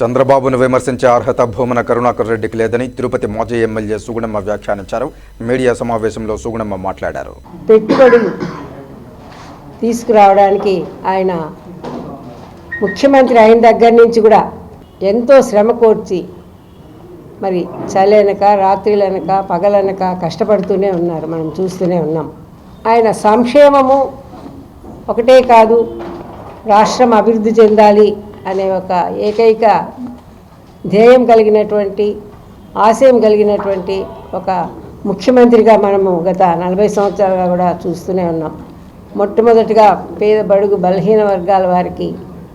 చంద్రబాబును విమర్శించే అర్హత భూమన కరుణాకర్ రెడ్డికి లేదని తిరుపతి మాజీ ఎమ్మెల్యే సుగుణమ్మ వ్యాఖ్యానించారు. మీడియా సమావేశంలో సుగుణమ్మ మాట్లాడారు. పెట్టుబడులు తీసుకురావడానికి ఆయన ముఖ్యమంత్రి అయిన దగ్గర నుంచి కూడా ఎంతో శ్రమ కోర్చి మరి చలనక రాత్రిలనక పగలనక కష్టపడుతూనే ఉన్నారు. మనం చూస్తూనే ఉన్నాం. ఆయన సంక్షేమము ఒకటే కాదు రాష్ట్రం అభివృద్ధి చెందాలి అనే ఒక ఏకైక ధ్యేయం కలిగినటువంటి ఆశయం కలిగినటువంటి ఒక ముఖ్యమంత్రిగా మనము గత నలభై సంవత్సరాలుగా కూడా చూస్తూనే ఉన్నాం. మొట్టమొదటిగా పేద బడుగు బలహీన వర్గాల వారికి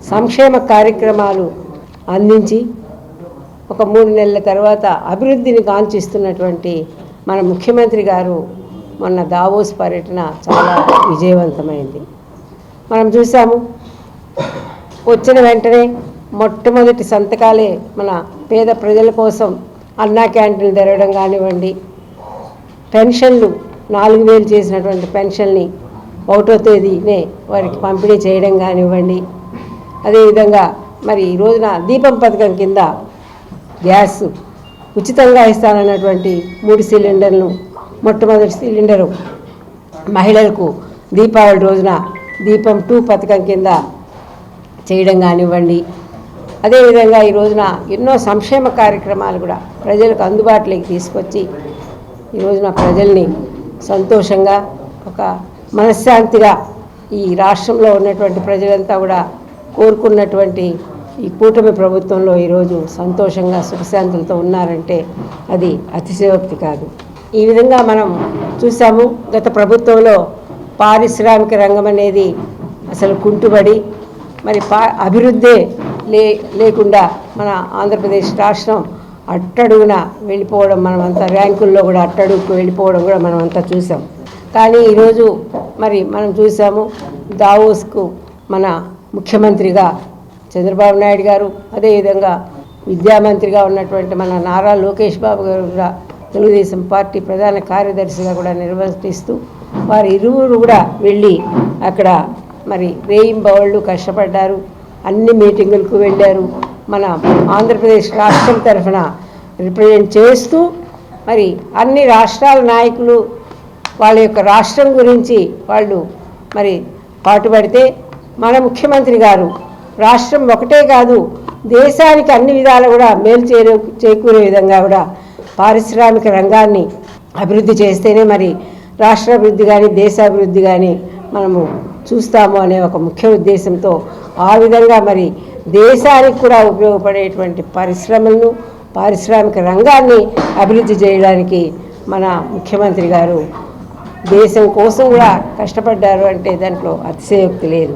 సంక్షేమ కార్యక్రమాలు అందించి ఒక మూడు నెలల తర్వాత అభివృద్ధిని కాంక్షిస్తున్నటువంటి మన ముఖ్యమంత్రి గారు మొన్న దావోస్ పర్యటన చాలా విజయవంతమైంది. మనం చూసాము వచ్చిన వెంటనే మొట్టమొదటి సంతకాలే మన పేద ప్రజల కోసం అన్నా క్యాంటీన్లు తెరవడం కానివ్వండి పెన్షన్లు నాలుగు వేలు చేసినటువంటి పెన్షన్ని ఒకటో తేదీనే వారికి పంపిణీ చేయడం కానివ్వండి. అదేవిధంగా మరి ఈ రోజున దీపం పథకం కింద గ్యాస్ ఉచితంగా ఇస్తానన్నటువంటి మూడు సిలిండర్లు మొట్టమొదటి సిలిండరు మహిళలకు దీపావళి రోజున దీపం టూ పథకం కింద చేయడం కానివ్వండి. అదేవిధంగా ఈ రోజున ఎన్నో సంక్షేమ కార్యక్రమాలు కూడా ప్రజలకు అందుబాటులోకి తీసుకొచ్చి ఈ రోజున ప్రజల్ని సంతోషంగా ఒక మనశ్శాంతిగా ఈ రాష్ట్రంలో ఉన్నటువంటి ప్రజలంతా కూడా కోరుకున్నటువంటి ఈ కూటమి ప్రభుత్వంలో ఈరోజు సంతోషంగా సుఖశాంతులతో ఉన్నారంటే అది అతిశయోక్తి కాదు. ఈ విధంగా మనం చూసాము గత ప్రభుత్వంలో పారిశ్రామిక రంగం అనేది అసలు కుంటుబడి మరి పా అభివృద్ధే లే లేకుండా మన ఆంధ్రప్రదేశ్ రాష్ట్రం అట్టడుగున వెళ్ళిపోవడం మనమంతా ర్యాంకుల్లో కూడా అట్టడుగుకు వెళ్ళిపోవడం కూడా మనమంతా చూసాం. కానీ ఈరోజు మరి మనం చూసాము దావోస్కు మన ముఖ్యమంత్రిగా చంద్రబాబు నాయుడు గారు అదేవిధంగా విద్యామంత్రిగా ఉన్నటువంటి మన నారా లోకేష్ బాబు గారు కూడా తెలుగుదేశం పార్టీ ప్రధాన కార్యదర్శిగా కూడా నిర్వర్తిస్తూ వారు ఇరువురు కూడా వెళ్ళి అక్కడ మరి వేయింబవాళ్ళు కష్టపడ్డారు. అన్ని మీటింగులకు వెళ్ళారు. మన ఆంధ్రప్రదేశ్ రాష్ట్రం తరఫున రిప్రజెంట్ చేస్తూ మరి అన్ని రాష్ట్రాల నాయకులు వాళ్ళ యొక్క రాష్ట్రం గురించి వాళ్ళు మరి పాటుపడితే మన ముఖ్యమంత్రి గారు రాష్ట్రం ఒకటే కాదు దేశానికి అన్ని విధాలు కూడా మేలు చేరే చేకూరే విధంగా కూడా పారిశ్రామిక రంగాన్ని అభివృద్ధి చేస్తేనే మరి రాష్ట్ర అభివృద్ధి కానీ దేశాభివృద్ధి కానీ మనము చూస్తాము అనే ఒక ముఖ్య ఉద్దేశంతో ఆ విధంగా మరి దేశానికి కూడా ఉపయోగపడేటువంటి పరిశ్రమలను పారిశ్రామిక రంగాన్ని అభివృద్ధి చేయడానికి మన ముఖ్యమంత్రి గారు దేశం కోసం కూడా కష్టపడ్డారు అంటే దాంట్లో అతిశయోక్తి లేదు.